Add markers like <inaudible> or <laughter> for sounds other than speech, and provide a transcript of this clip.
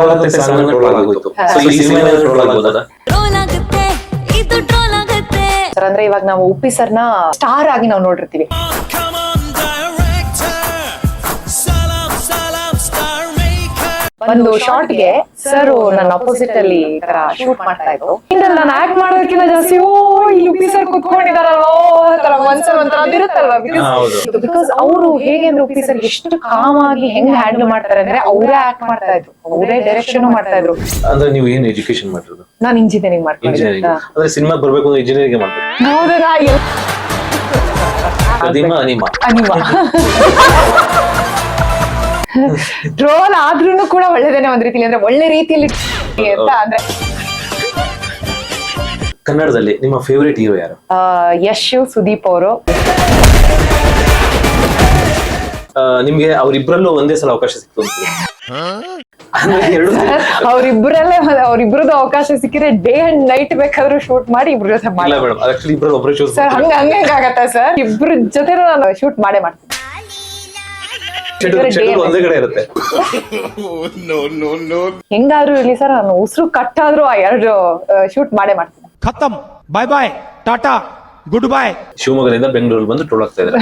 Troll ಆಗುತ್ತೆ song troll ಆಗೋಯ್ತು. So ಈ ಸಿನಿಮಾ ಟ್ರೋಲ್ ಆಗ್ಬೋದಾ ಸರ್ ಅಂದ್ರೆ ಇವಾಗ ನಾವು ಉಪ್ಪಿ ಸರ್ನ ಸ್ಟಾರ್ ಆಗಿ ನಾವು ನೋಡಿರ್ತೀವಿ. Maker. ಒಂದು ಶಾರ್ಟ್ಗೆ ಸರ್ ನನ್ನ ಅಪೋಸಿಟ್ ಅಲ್ಲಿ ಈ ತರ ಶೂಟ್ ಮಾಡ್ತಾ ಇದ್ರು. ನಾನು ಆಕ್ಟ್ ಮಾಡೋದಕ್ಕಿಂತ ಜಾಸ್ತಿ ಓ ಇಲ್ಲಿ ಉಪ್ಪಿ ಸರ್ ಕುತ್ಕೊಂಡಿದಾರಲ್ಲ ಮನ್ಸಲ್ಲಿ ಒಂಥರ ಅದಿರುತ್ತಲ್ವಾ ಬಿಕಾಸ್ ಅವರು ಹೇಗೆ ಅಂದ್ರೆ ಉಪ್ಪಿ ಸರ್ ಎಷ್ಟು ಕಾಮ್ ಆಗಿ ಹೆಂಗ್ ಹ್ಯಾಂಡಲ್ ಮಾಡ್ತಾರೆ ಅಂದ್ರೆ ಅವರೇ ಆಕ್ಟ್ ಮಾಡ್ತಾ ಇದ್ರು. ಅವರೇ ಡೈರೆಕ್ಷನ್ ಮಾಡ್ತಾ ಇದ್ರು. ಅಂದ್ರೆ ನೀವು ಏನ್ ಎಜುಕೇಶನ್ ಮಾಡಿರೋದು ನಾನು ಇಂಜಿನಿಯರಿಂಗ್ ಇಂಜಿನಿಯರಿಂಗ್ ಮಾಡ್ಕೊಂಡಿದ್ದೆ ಅಂದ್ರೆ ಸಿನಿಮಾ ಬರ್ಬೇಕು ಅಂದ್ರೆ ಇಂಜಿನಿಯರಿಂಗ್ ಮಾಡ್ಬೇಕು. ಹೌದಾ ಅದಿಮ ಅನಿಮ. ಅನಿಮ. ಟ್ರೋಲ್ ಆದ್ರೂನು ಕೂಡ ಒಳ್ಳೇದೇನೆ ಒಂದ್ ರೀತಿಲಿ ಅಂದ್ರೆ ಒಳ್ಳೆ ರೀತಿಯಲ್ಲಿ ಅಂತ ಅಂದ್ರೆ ಕನ್ನಡದಲ್ಲಿ ನಿಮ್ಮ ಫೇವರೇಟ್ ಹೀರೋ ಯಾರು? ಯಶ್ ಸುದೀಪ್ ಅವರು. ಆ, ನಿಮ್ಗೆ ಅವರಿಬ್ಬರಲ್ಲೂ ಒಂದೇ ಸಲ ಅವಕಾಶ ಸಿಕ್ತು ಅಂತ. ಅಂದ್ರೆ ಎರಡು ಅವ್ರಿಬ್ರಲ್ಲೇ ಅವ್ರಿಬ್ರದ್ದು ಅವಕಾಶ ಸಿಕ್ಕಿದ್ರೆ ಡೇ ಅಂಡ್ ನೈಟ್ ಬೇಕಾದ್ರೂ ಶೂಟ್ ಮಾಡಿ ಇಬ್ರ ಜೊತೆ ಇಲ್ಲ ಮಾಡಿ ಮೇಡಮ್ ಆಕ್ಚುಲಿ ಇಬ್ರಲ್ಲಿ ಒಬ್ಬರೇ ಚೂಸ್ ಸರ್ ಹಂಗ ಹಂಗ ಆಗತ್ತ ಸರ್ ಇಬ್ರ ಜೊತೆ ನಾನು ಶೂಟ್ ಮಾಡೇ ಮಾಡ್ತೀನಿ. ಶೆಡ್ಯೂಲ್ ಒಂದೇ ಕಡೆ ಇರುತ್ತೆ. <laughs> ಹೆಂಗಾದ್ರೂ ಇರ್ಲಿ ಸರ್ ನಾನು ಉಸಿರು ಕಟ್ಟಾದ್ರೂ ಆ ಎರಡು ಶೂಟ್ ಮಾಡೇ ಮಾಡ್ತೀನಿ. ಖತಮ್. ಬಾಯ್ ಬಾಯ್ ಟಾಟಾ ಗುಡ್ ಬಾಯ್ ಶಿವಮೊಗ್ಗದಿಂದ ಬೆಂಗಳೂರಿಗೆ ಬಂದು ಟೋಲ್ ಆಗ್ತಾ ಇದ್ದಾರೆ.